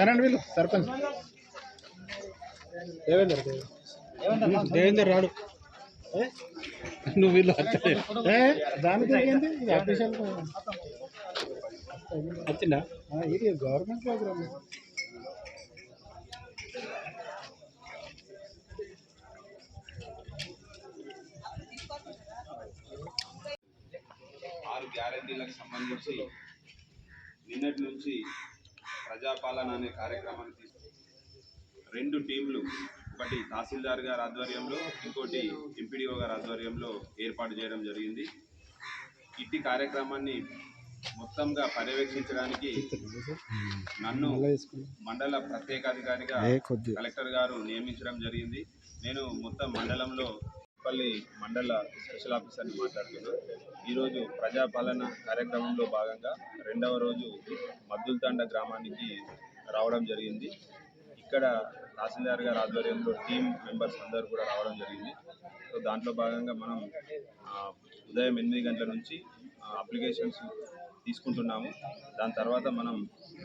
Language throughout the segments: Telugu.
అనండి వీళ్ళు సర్పంచ్. దేవేందర్ దేవేందర్ రాడు. నువ్వు వీళ్ళు ఏ దానికి ఏంది ఇది అఫీషియల్ వచ్చిందా? ఇది గవర్నమెంట్ ప్రోగ్రామ్ గ్యారంటీలకు సంబంధించి నిన్నటి నుంచి ప్రజాపాలన అనే కార్యక్రమాన్ని తీసుకు రెండు టీంలు ఒకటి తహసీల్దార్ గారి ఆధ్వర్యంలో ఇంకోటి ఎంపీడీఓ గారి ఆధ్వర్యంలో ఏర్పాటు చేయడం జరిగింది. ఇట్టి కార్యక్రమాన్ని మొత్తంగా పర్యవేక్షించడానికి నన్ను మండల ప్రత్యేకాధికారిగా కలెక్టర్ గారు నియమించడం జరిగింది. నేను మొత్తం మండలంలో పల్లి మండల స్పెషల్ ఆఫీసర్ని మాట్లాడుతున్నాను ఈరోజు ప్రజాపాలన కార్యక్రమంలో భాగంగా రెండవ రోజు మద్దుల్తాండ గ్రామానికి రావడం జరిగింది. ఇక్కడ తహసీల్దార్ గారి ఆధ్వర్యంలో టీం మెంబర్స్ అందరూ కూడా రావడం జరిగింది. సో దాంట్లో భాగంగా మనం ఉదయం ఎనిమిది గంటల నుంచి అప్లికేషన్స్ తీసుకుంటున్నాము. దాని తర్వాత మనం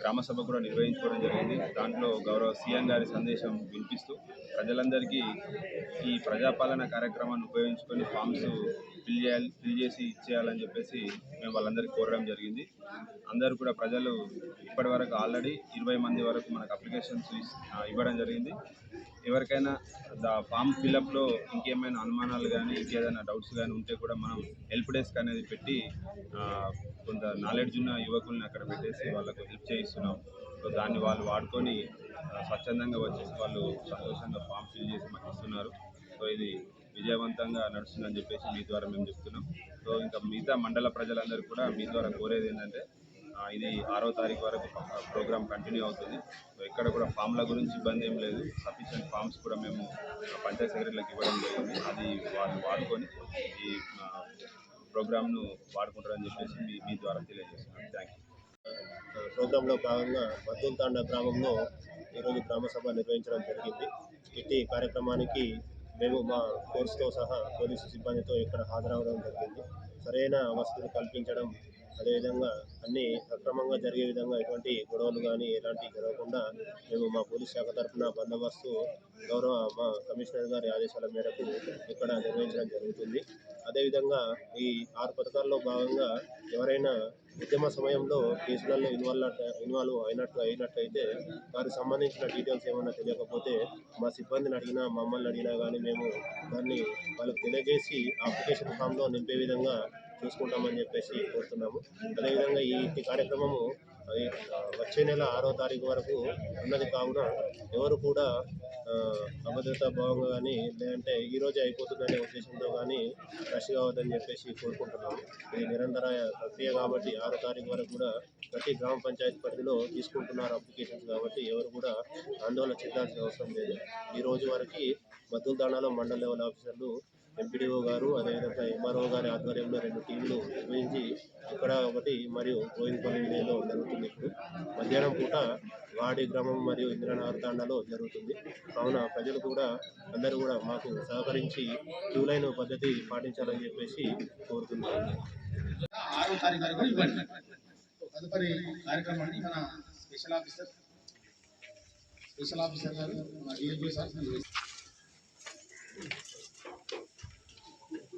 గ్రామ సభ కూడా నిర్వహించుకోవడం జరిగింది. దాంట్లో గౌరవ సీఎం గారి సందేశం వినిపిస్తూ ప్రజలందరికీ ఈ ప్రజాపాలన కార్యక్రమాన్ని ఉపయోగించుకొని ఫామ్స్ ఫిల్ చేయాలి ఫిల్ చేసి ఇచ్చేయాలని చెప్పేసి మేము వాళ్ళందరికీ కోరడం జరిగింది. అందరూ కూడా ప్రజలు ఇప్పటి వరకు ఆల్రెడీ ఇరవై మంది వరకు మనకు అప్లికేషన్స్ ఇవ్వడం జరిగింది. ఎవరికైనా దా ఫామ్ ఫిలప్లో ఇంకేమైనా అనుమానాలు కానీ ఇంకేదైనా డౌట్స్ కానీ ఉంటే కూడా మనం హెల్ప్ డెస్క్ అనేది పెట్టి కొంత నాలెడ్జ్ ఉన్న యువకుల్ని అక్కడ పెట్టేసి వాళ్ళకు హెల్ప్ చేయిస్తున్నాం. సో దాన్ని వాళ్ళు వాడుకొని స్వచ్ఛందంగా వచ్చేసి వాళ్ళు సంతోషంగా ఫామ్ ఫిల్ చేసి మాకు ఇస్తున్నారు. సో ఇది విజయవంతంగా నడుస్తుందని చెప్పేసి మీ ద్వారా మేము చెప్తున్నాం. సో ఇంకా మిగతా మండల ప్రజలందరూ కూడా మీ ద్వారా కోరేది ఏంటంటే ఇది ఆరో తారీఖు వరకు ప్రోగ్రామ్ కంటిన్యూ అవుతుంది. సో ఇక్కడ కూడా ఫామ్ల గురించి ఇబ్బంది ఏం లేదు. సఫిషియెంట్ ఫామ్స్ కూడా మేము పంచాయత్ సెక్రటరీలకు ఇవ్వడం జరిగింది. అది వాళ్ళు వాడుకొని ఈ ప్రోగ్రామ్ను వాడుకుంటారని చెప్పేసి మీ మీ ద్వారా తెలియజేస్తున్నాను. థ్యాంక్ యూ ప్రోగ్రాంలో భాగంగా మద్దంతాండ గ్రామంలో ఈరోజు గ్రామ సభ నిర్వహించడం జరిగింది. ఇట్టి కార్యక్రమానికి మేము మా కోర్సుతో సహా పోలీసు సిబ్బందితో ఇక్కడ హాజరవడం జరిగింది. సరైన వసతులు కల్పించడం అదేవిధంగా అన్ని సక్రమంగా జరిగే విధంగా ఎటువంటి గొడవలు కానీ ఎలాంటి జరగకుండా మేము మా పోలీస్ శాఖ తరఫున బందోబస్తు గౌరవ మా కమిషనర్ గారి ఆదేశాల మేరకు ఇక్కడ నిర్వహించడం జరుగుతుంది. అదేవిధంగా ఈ ఆరు పథకాల్లో భాగంగా ఎవరైనా ఉద్యమ సమయంలో కేసులలో ఇన్వాల్వ్ ఇన్వాల్వ్ అయినట్టు అయినట్టయితే వారికి సంబంధించిన డీటెయిల్స్ ఏమైనా తెలియకపోతే మా సిబ్బందిని అడిగినా మమ్మల్ని అడిగినా కానీ మేము దాన్ని వాళ్ళకి తెలియజేసి అప్లికేషన్ ఫామ్లో నింపే విధంగా చూసుకుంటామని చెప్పేసి కోరుతున్నాము. అదేవిధంగా ఈ కార్యక్రమము అది, వచ్చే నెల ఆరో తారీఖు వరకు ఉన్నది కావున ఎవరు కూడా అభద్రతా భావంగా కానీ లేదంటే ఈ అయిపోతుందనే ఉద్దేశంతో కానీ రష్ కావద్దని చెప్పేసి కోరుకుంటున్నాము. ఇది నిరంతర ప్రక్రియ కాబట్టి ఆరో తారీఖు వరకు కూడా ప్రతి గ్రామ పంచాయతీ పరిధిలో తీసుకుంటున్నారు అప్లికేషన్స్ కాబట్టి ఎవరు కూడా ఆందోళన చెందాల్సిన అవసరం లేదు. ఈ రోజు వరకు మద్దతు దాణాలో మండల లెవెల్ ఆఫీసర్లు ఎంపీడీఓ గారు అదేవిధంగా ఎంఆర్ఓ గారి ఆధ్వర్యంలో రెండు టీంలు నిర్వహించి ఇక్కడ ఒకటి మరియు గోవిందపల్లి విలేజ్లో జరుగుతుంది ఇప్పుడు. మధ్యాహ్నం పూట వాడి గ్రామం మరియు ఇంద్రనగర్ తాండాలో జరుగుతుంది. కావున ప్రజలు కూడా అందరూ కూడా మాకు సహకరించి క్యూ లైన్ పద్ధతి పాటించాలని చెప్పేసి కోరుతున్నాను ఆరో తారీఖు ఇవ్వండి. తదుపరి కార్యక్రమాన్ని మన స్పెషల్ ఆఫీసర్ స్పెషల్ ఆఫీసర్ గారు మన డిఎస్పీ సార్. నిర్వహిస్తారు.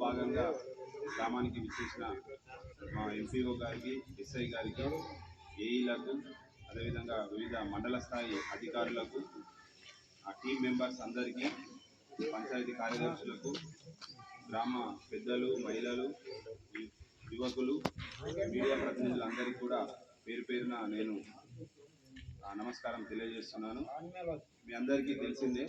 భాగంగా గ్రామానికి విచ్చేసిన మా ఎంపీఓ గారికి ఎస్ఐ గారికి ఏఈలకు అదేవిధంగా వివిధ మండల స్థాయి అధికారులకు ఆ టీం మెంబర్స్ అందరికీ పంచాయతీ కార్యదర్శులకు గ్రామ పెద్దలు మహిళలు యువకులు మీడియా ప్రతినిధులందరికీ కూడా పేరు పేరున నేను ఆ, నమస్కారం తెలియజేస్తున్నాను. మీ అందరికీ తెలిసిందే